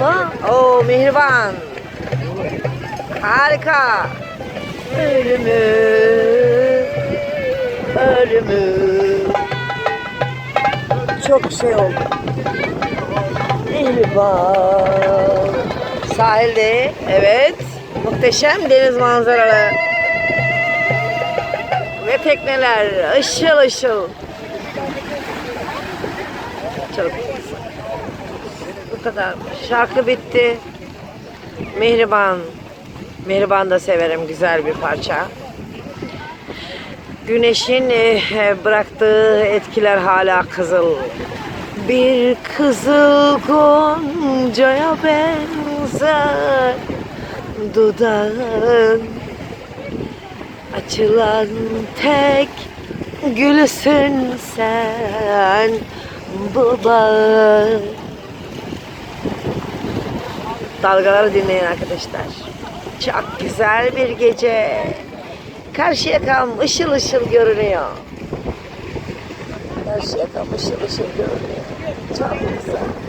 O Oo oh, Mihriban. Harika. Ölümü. Ölümü. Çok şey oldu. Mihriban. Sahilde. Evet. Muhteşem deniz manzaralı. Ve tekneler ışıl ışıl. Çok. Bu kadar. Şarkı bitti. Mihriban. Mihriban da severim. Güzel bir parça. Güneşin eh, bıraktığı etkiler hala kızıl. Bir kızıl goncaya benzer dudağın Açılan tek gülüsün sen bu bağın Dalgaları dinleyin arkadaşlar. Çok güzel bir gece. Karşıyakam ışıl ışıl görünüyor. Karşıyakam ışıl ışıl görünüyor. Çok güzel.